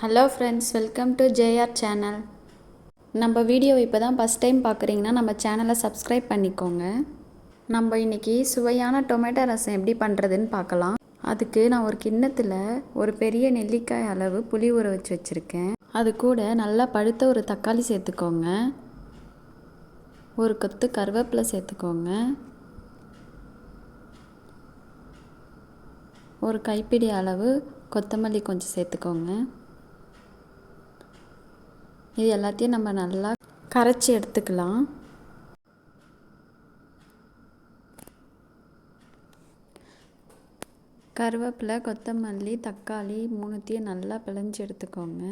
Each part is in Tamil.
Hello friends welcome to JR channel நம்ம வீடியோ இப்போ தான் ஃபஸ்ட் டைம் பார்க்குறீங்கன்னா நம்ம சேனலை சப்ஸ்கிரைப் பண்ணிக்கோங்க. நம்ம இன்றைக்கி சுவையான டொமேட்டோ ரசம் எப்படி பண்ணுறதுன்னு பார்க்கலாம். அதுக்கு நான் ஒரு கிண்ணத்தில் ஒரு பெரிய நெல்லிக்காய் அளவு புளி ஊற வச்சு வச்சுருக்கேன். அது கூட நல்லா பழுத்த ஒரு தக்காளி சேர்த்துக்கோங்க. ஒரு கொத்து கருவேப்பிலை சேர்த்துக்கோங்க. ஒரு கைப்பிடி அளவு கொத்தமல்லி கொஞ்சம் சேர்த்துக்கோங்க. இது எல்லாத்தையும் நம்ம நல்லா கரைச்சி எடுத்துக்கலாம். கருவேப்பிலை கொத்தமல்லி தக்காளி மூணுத்தையும் நல்லா பிழைஞ்சி எடுத்துக்கோங்க.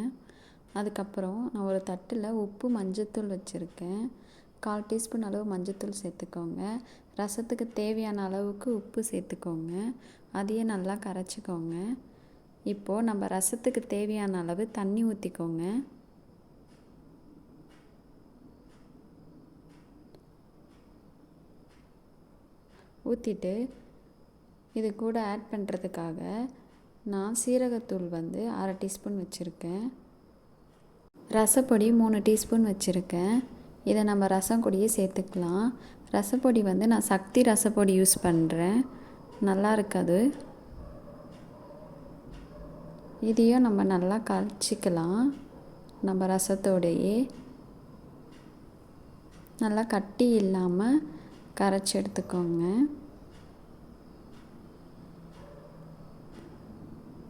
அதுக்கப்புறம் நான் ஒரு தட்டில் உப்பு மஞ்சத்தூள் வச்சுருக்கேன். கால் டீஸ்பூன் அளவு மஞ்சத்தூள் சேர்த்துக்கோங்க. ரசத்துக்கு தேவையான அளவுக்கு உப்பு சேர்த்துக்கோங்க. அதையே நல்லா கரைச்சிக்கோங்க. இப்போது நம்ம ரசத்துக்கு தேவையான அளவு தண்ணி ஊற்றிக்கோங்க ஊற்றிட்டு இது கூட ஆட் பண்ணுறதுக்காக நான் சீரகத்தூள் வந்து அரை டீஸ்பூன் வச்சுருக்கேன். ரசப்பொடி மூணு டீஸ்பூன் வச்சுருக்கேன். இதை நம்ம ரசம் கூடயே சேர்த்துக்கலாம். ரசப்பொடி வந்து நான் சக்தி ரசப்பொடி யூஸ் பண்ணுறேன் நல்லா இருக்காது. இதையும் நம்ம நல்லா கழிச்சிக்கலாம் நம்ம ரசத்தோடையே. நல்லா கட்டி இல்லாமல் கரைச்சி எடுத்துக்கோங்க.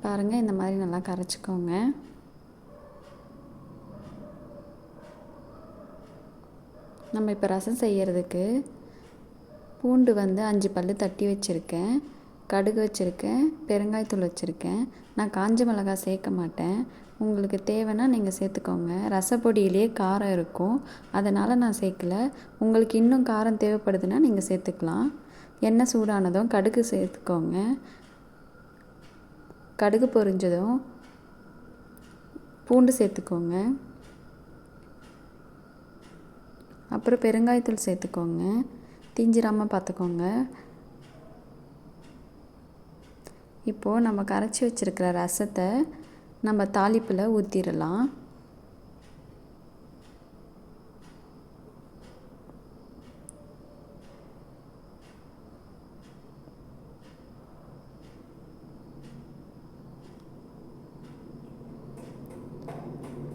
பாருங்கள் இந்த மாதிரி நல்லா கரைச்சிக்கோங்க. நம்ம இப்போ ரசம் செய்கிறதுக்கு பூண்டு வந்து அஞ்சு பல் தட்டி வச்சுருக்கேன். கடுகு வச்சுருக்கேன் பெருங்காயத்தூள் வச்சுருக்கேன். நான் காஞ்ச மிளகாய் சேர்க்க மாட்டேன். உங்களுக்கு தேவைன்னா நீங்கள் சேர்த்துக்கோங்க. ரசப்பொடியிலே காரம் இருக்கும். அதனால் நான் சேர்க்கல. உங்களுக்கு இன்னும் காரம் தேவைப்படுதுன்னா நீங்கள் சேர்த்துக்கலாம். எண்ணெய் சூடானதும் கடுகு சேர்த்துக்கோங்க. கடுகு பொரிஞ்சதும் பூண்டு சேர்த்துக்கோங்க. அப்புறம் பெருங்காயத்தூள் சேர்த்துக்கோங்க. தீஞ்சிராமல் பார்த்துக்கோங்க. இப்போது நம்ம கரைச்சி வச்சுருக்கிற ரசத்தை நம்ம தாளிப்பில் ஊற்றிடலாம்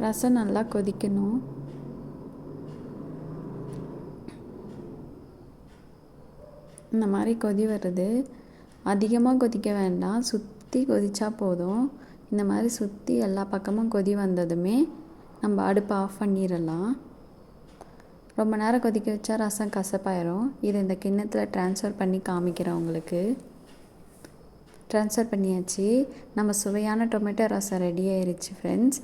ரசம் நல்லா கொதிக்கணும். இந்த மாதிரி கொதி வருது அதிகமாக கொதிக்க வேண்டாம். சுற்றி கொதித்தா போதும். இந்த மாதிரி சுற்றி எல்லா பக்கமும் கொதி வந்ததுமே நம்ம அடுப்பை ஆஃப் பண்ணிடலாம். ரொம்ப நேரம் கொதிக்க வச்சா ரசம் கசப்பாயிரும். இதை இந்த கிண்ணத்தில் ட்ரான்ஸ்ஃபர் பண்ணி காமிக்கிறேன் உங்களுக்கு. ட்ரான்ஸ்ஃபர் பண்ணியாச்சு. நம்ம சுவையான டொமேட்டோ ரசம் ரெடி ஆயிடுச்சு ஃப்ரெண்ட்ஸ்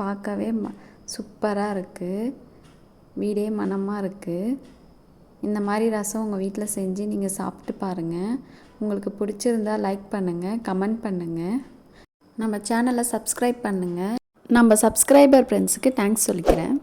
பார்க்கவே ம சூப்பராக இருக்குது வீடே மனமாக இருக்குது இந்த மாதிரி ரசம் உங்கள் வீட்டில் செஞ்சு நீங்கள் சாப்பிட்டு பாருங்கள் உங்களுக்கு பிடிச்சிருந்தா லைக் பண்ணுங்கள் கமெண்ட் பண்ணுங்கள் நம்ம சேனலை சப்ஸ்கிரைப் பண்ணுங்கள் நம்ம சப்ஸ்கிரைபர் ஃப்ரெண்ட்ஸுக்கு தேங்க்ஸ் சொல்லிக்கிறேன்.